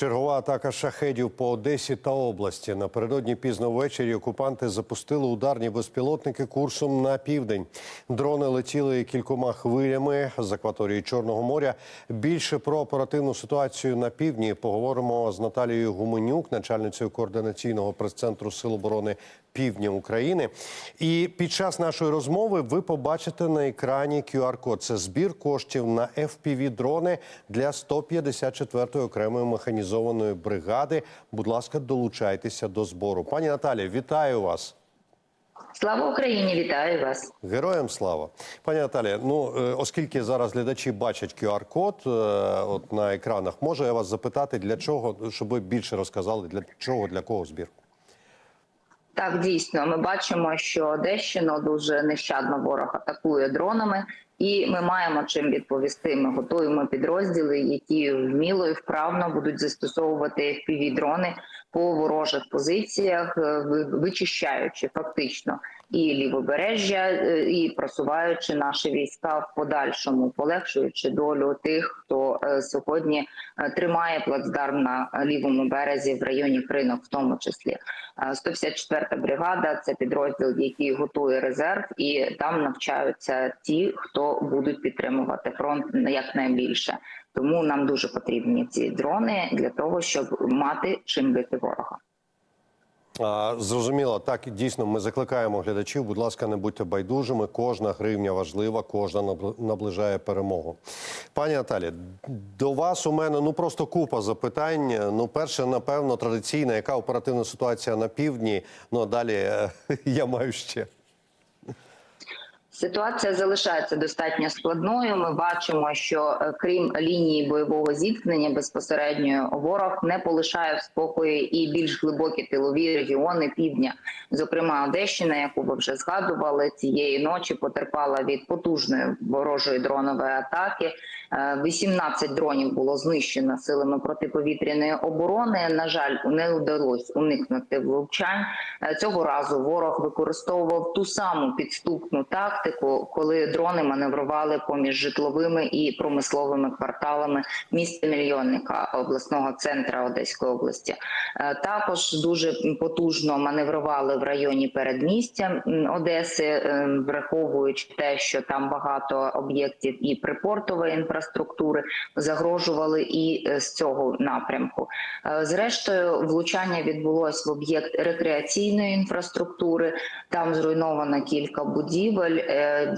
Чергова атака шахедів по Одесі та області. Напередодні пізно ввечері окупанти запустили ударні безпілотники курсом на південь. Дрони летіли кількома хвилями з акваторії Чорного моря. Більше про оперативну ситуацію на півдні поговоримо з Наталією Гуменюк, начальницею координаційного прес-центру Сил оборони Півдня України. І під час нашої розмови ви побачите на екрані QR-код. Це збір коштів на FPV-дрони для 154-ї окремої механізованої бригади. Будь ласка, долучайтеся до збору. Пані Наталі, вітаю вас. Слава Україні! Вітаю вас. Героям слава, пані Наталі. Ну е, оскільки зараз глядачі бачать QR-код е, от на екранах, можу я вас запитати, для чого, щоб ви більше розказали, для чого, для кого збір? Так, дійсно, ми бачимо, що Одещину дуже нещадно ворог атакує дронами, і ми маємо чим відповісти. Ми готуємо підрозділи, які вміло і вправно будуть застосовувати fpv дрони по ворожих позиціях, е, вичищаючи фактично і лівобережжя, е, і просуваючи наші війська в подальшому, полегшуючи долю тих, хто е, сьогодні тримає плацдарм на лівому березі в районі Кринок, в тому числі. Е, 154-та бригада це підрозділ, який готує резерв, і там навчаються ті, хто будуть підтримувати фронт якнайбільше. Тому нам дуже потрібні ці дрони для того, щоб мати чим бити ворога. А, Зрозуміло, так дійсно ми закликаємо глядачів. Будь ласка, не будьте байдужими. Кожна гривня важлива, кожна набли- наближає перемогу. Пані Наталі, до вас у мене ну просто купа запитань. Ну, перше, напевно, традиційна, яка оперативна ситуація на півдні. Ну а далі е, я маю ще. Ситуація залишається достатньо складною. Ми бачимо, що е, крім лінії бойового зіткнення, безпосередньо ворог не полишає в спокої і більш глибокі тилові регіони півдня. Зокрема, Одещина, яку ви вже згадували, цієї ночі потерпала від потужної ворожої дронової атаки. Е, 18 дронів було знищено силами протиповітряної оборони. На жаль, не вдалося уникнути влучань. Е, Цього разу ворог використовував ту саму підступну тактику, коли дрони маневрували поміж житловими і промисловими кварталами міста мільйонника обласного центра Одеської області. Е, Також дуже потужно маневрували в районі передмістя Одеси, е, враховуючи те, що там багато об'єктів і припортової інфраструктури загрожували і е, з цього напрямку. Зрештою, влучання відбулось в об'єкт рекреаційної інфраструктури. Там зруйновано кілька будівель,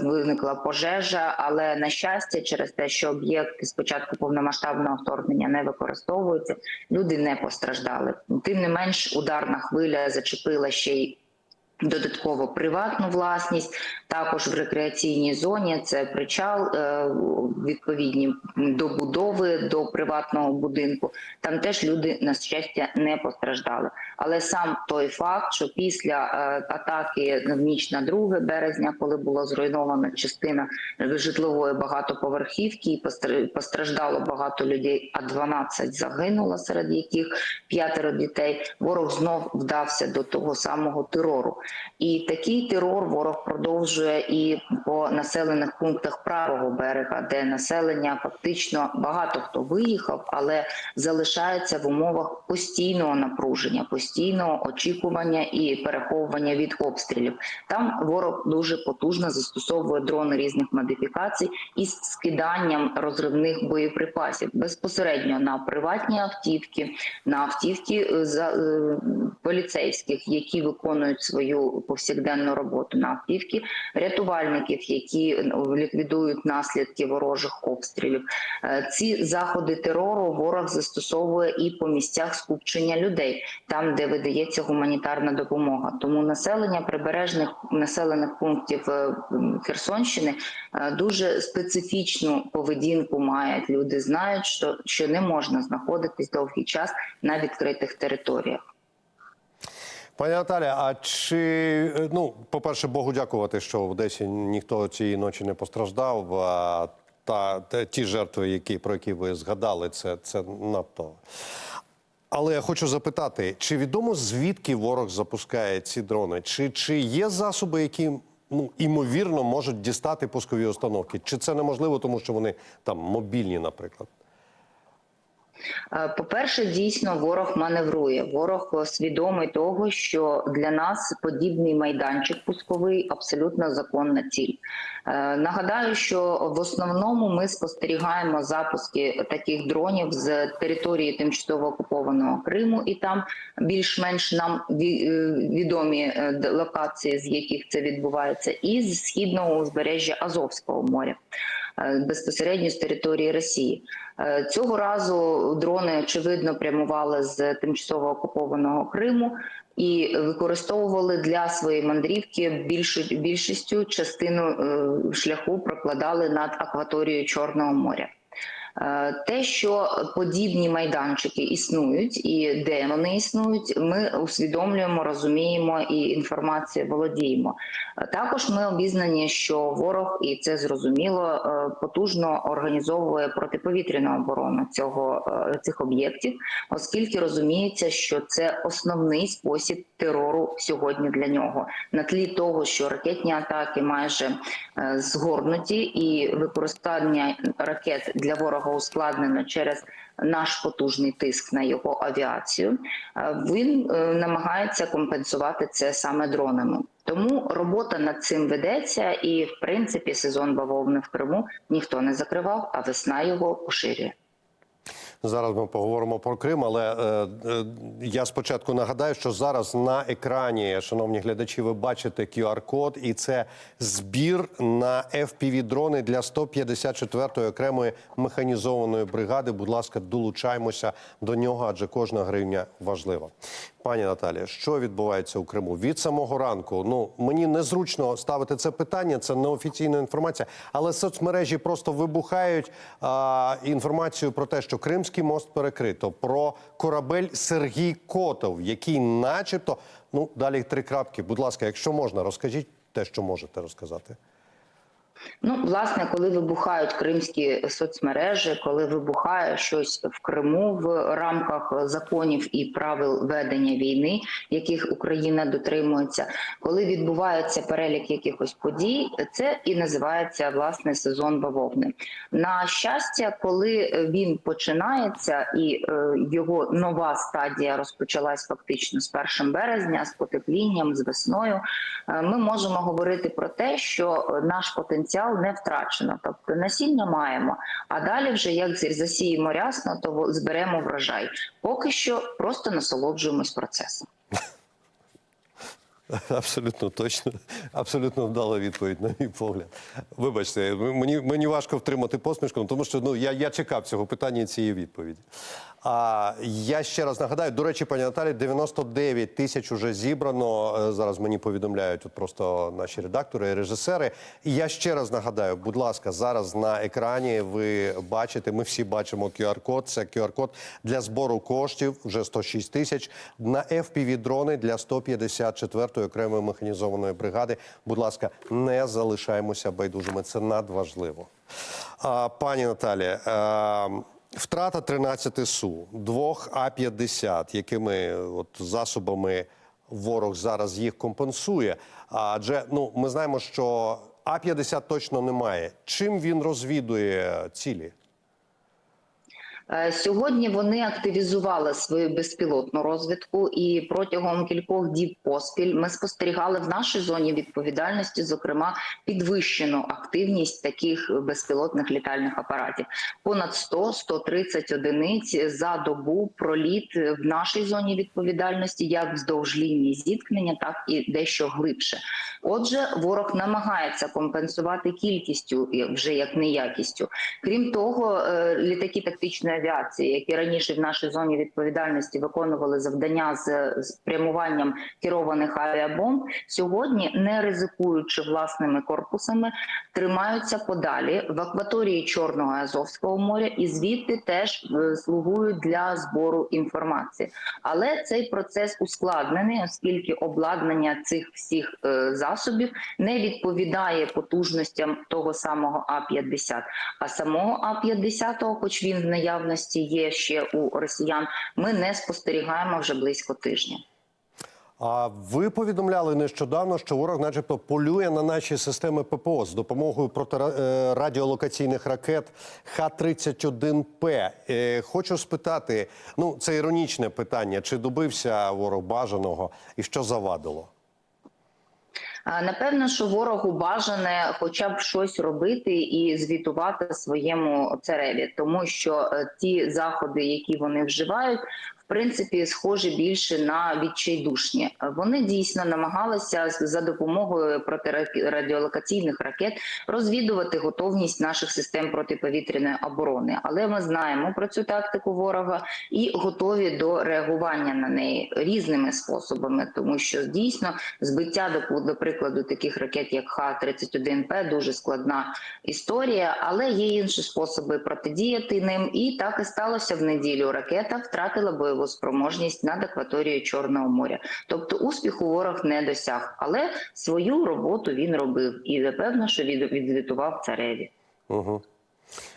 виникла пожежа, але на щастя, через те, що об'єкт спочатку повномасштабного вторгнення не використовується, люди не постраждали. Тим не менш, ударна хвиля зачепила ще й. Додатково приватну власність, також в рекреаційній зоні це причал, е, відповідні добудови до приватного будинку. Там теж люди на щастя не постраждали. Але сам той факт, що після е, атаки в ніч на 2 березня, коли була зруйнована частина житлової багатоповерхівки, і постраждало багато людей, а 12 загинуло, серед яких п'ятеро дітей. Ворог знов вдався до того самого терору. І такий терор ворог продовжує і по населених пунктах правого берега, де населення фактично багато хто виїхав, але залишається в умовах постійного напруження, постійного очікування і переховування від обстрілів. Там ворог дуже потужно застосовує дрони різних модифікацій із скиданням розривних боєприпасів безпосередньо на приватні автівки, на автівки е, за е, поліцейських, які виконують свою повсякденну роботу, на автівки рятувальників, які ну, ліквідують наслідки ворожих обстрілів. Е, Ці заходи терору ворог застосовує і по місцях скупчення людей, там де видається гуманітарна допомога. Тому населення прибережних населених пунктів е, Херсонщини е, дуже специфічну поведінку мають. Люди знають, що, що не можна знаходитись довгий час на відкритих територіях. Пані Наталі, а чи е, ну, по-перше, Богу дякувати, що в Одесі ніхто цієї ночі не постраждав. А та, та ті жертви, які про які ви згадали, це, це надто. Але я хочу запитати: чи відомо звідки ворог запускає ці дрони? Чи, чи є засоби, які ну імовірно можуть дістати пускові установки? Чи це неможливо, тому що вони там мобільні, наприклад? Е, По-перше, дійсно ворог маневрує. Ворог свідомий того, що для нас подібний майданчик пусковий абсолютно законна ціль. Е, Нагадаю, що в основному ми спостерігаємо запуски таких дронів з території тимчасово окупованого Криму, і там більш-менш нам е, відомі локації, з яких це відбувається, і з східного узбережжя Азовського моря. Е, Безпосередньо з території Росії Е, цього разу дрони очевидно прямували з тимчасово окупованого Криму і використовували для своєї мандрівки більшістю частину е, шляху прокладали над акваторією Чорного моря. Е, Те, що подібні майданчики існують, і де вони існують, ми усвідомлюємо, розуміємо і інформацією володіємо. Е, Також ми обізнані, що ворог, і це зрозуміло, е, потужно організовує протиповітряну оборону цього цих об'єктів, оскільки розуміється, що це основний спосіб терору сьогодні для нього на тлі того, що ракетні атаки майже згорнуті, і використання ракет для ворога ускладнено через наш потужний тиск на його авіацію. Е, Він е, намагається компенсувати це саме дронами. Тому робота над цим ведеться, і в принципі сезон бавовни в Криму ніхто не закривав, а весна його поширює. Зараз ми поговоримо про Крим, але е, е, я спочатку нагадаю, що зараз на екрані, шановні глядачі, ви бачите QR-код, і це збір на FPV-дрони для 154-ї окремої механізованої бригади. Будь ласка, долучаємося до нього, адже кожна гривня важлива. Пані Наталія, що відбувається у Криму від самого ранку? Ну мені незручно ставити це питання, це неофіційна інформація, але соцмережі просто вибухають а, інформацію про те, що Кримський мост перекрито, про корабель Сергій Котов, який, начебто, ну далі три крапки. Будь ласка, якщо можна, розкажіть те, що можете розказати. Ну, власне, коли вибухають кримські соцмережі, коли вибухає щось в Криму в рамках законів і правил ведення війни, яких Україна дотримується, коли відбувається перелік якихось подій, це і називається власне сезон бавовни. На щастя, коли він починається і е, його нова стадія розпочалась фактично з 1 березня, з потеплінням, з весною, е, ми можемо говорити про те, що наш потенціал не втрачено. Тобто насіння маємо, а далі вже як засіємо рясно, то зберемо врожай. Поки що просто насолоджуємось процесом. Абсолютно точно, абсолютно вдала відповідь, на мій погляд. Вибачте, мені, мені важко втримати посмішку, тому що ну я, я чекав цього питання і цієї відповіді. А я ще раз нагадаю, до речі, пані Наталі, 99 тисяч уже зібрано. Е, Зараз мені повідомляють от просто наші редактори і режисери. І я ще раз нагадаю, будь ласка, зараз на екрані ви бачите, ми всі бачимо QR-код. Це QR-код для збору коштів вже 106 тисяч на FPV-дрони для 154-ї окремої механізованої бригади. Будь ласка, не залишаємося байдужими. Це надважливо. А, пані Наталі. А, Втрата 13 су, двох А-50, якими от засобами ворог зараз їх компенсує. Адже ну ми знаємо, що А-50 точно немає. Чим він розвідує цілі? Е, Сьогодні вони активізували свою безпілотну розвідку, і протягом кількох діб поспіль ми спостерігали в нашій зоні відповідальності, зокрема, підвищену активність таких безпілотних літальних апаратів. Понад 100-130 одиниць за добу проліт в нашій зоні відповідальності, як вздовж лінії зіткнення, так і дещо глибше. Отже, ворог намагається компенсувати кількістю вже як не якістю. Крім того, е, літаки тактичної авіації, які раніше в нашій зоні відповідальності виконували завдання з з прямуванням керованих авіабомб, сьогодні, не ризикуючи власними корпусами, тримаються подалі в акваторії Чорного Азовського моря, і звідти теж е, слугують для збору інформації. Але цей процес ускладнений, оскільки обладнання цих всіх е, засобів не відповідає потужностям того самого А-50. А самого А-50, хоч він в наявності є ще у росіян, ми не спостерігаємо вже близько тижня. А ви повідомляли нещодавно, що ворог, начебто, полює на наші системи ППО з допомогою протирадіолокаційних ракет Х-31П. Е, Хочу спитати: ну це іронічне питання: чи добився ворог бажаного і що завадило? Напевно, що ворогу бажане хоча б щось робити і звітувати своєму цареві, тому що е, ті заходи, які вони вживають, принципі, схожі більше на відчайдушні. Вони дійсно намагалися за допомогою протирадіолокаційних ракет розвідувати готовність наших систем протиповітряної оборони. Але ми знаємо про цю тактику ворога і готові до реагування на неї різними способами, тому що дійсно збиття до, прикладу таких ракет, як Х-31П, дуже складна історія, але є інші способи протидіяти ним. І так і сталося в неділю. Ракета втратила бойову спроможність над акваторією Чорного моря. Тобто успіху ворог не досяг, але свою роботу він робив і напевно, що від- відзвітував цареві. Угу.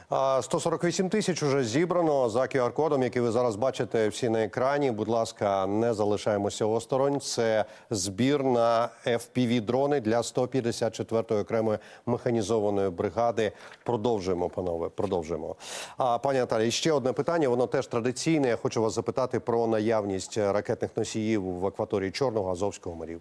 А 148 тисяч уже зібрано за QR-кодом, який ви зараз бачите всі на екрані. Будь ласка, не залишаємося осторонь. Це збір на FPV-дрони для 154-ї окремої механізованої бригади. Продовжуємо, панове. Продовжуємо. А пані Наталі, ще одне питання. Воно теж традиційне. Я хочу вас запитати про наявність ракетних носіїв в акваторії Чорного Азовського морів.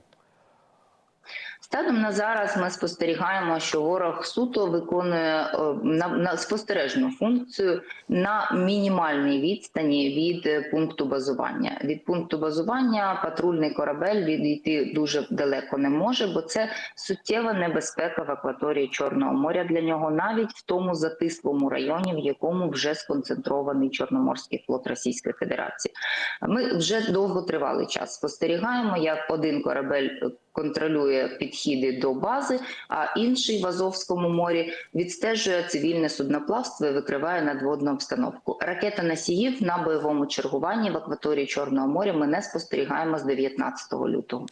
Станом на зараз ми спостерігаємо, що ворог суто виконує е, на, на спостережну функцію на мінімальній відстані від е, пункту базування. Від пункту базування патрульний корабель відійти дуже далеко не може, бо це суттєва небезпека в акваторії Чорного моря для нього, навіть в тому затислому районі, в якому вже сконцентрований Чорноморський флот Російської Федерації. Ми вже довготривалий час спостерігаємо, як один корабель е, контролює підхіди до бази, а інший в Азовському морі відстежує цивільне судноплавство і викриває надводну обстановку. Ракета носіїв на бойовому чергуванні в акваторії Чорного моря ми не спостерігаємо з 19 лютого.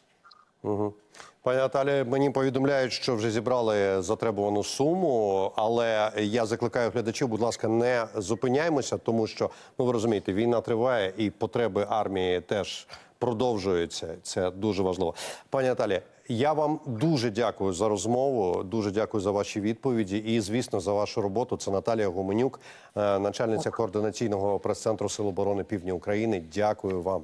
Угу. Пані Наталі, мені повідомляють, що вже зібрали затребувану суму, але я закликаю глядачів, будь ласка, не зупиняємося, тому що ну ви розумієте, війна триває і потреби армії теж продовжуються. Це дуже важливо. Пані Наталі, я вам дуже дякую за розмову. Дуже дякую за ваші відповіді. І, звісно, за вашу роботу. Це Наталія Гуменюк, е, начальниця координаційного прес-центру Сил оборони Півдня України. Дякую вам.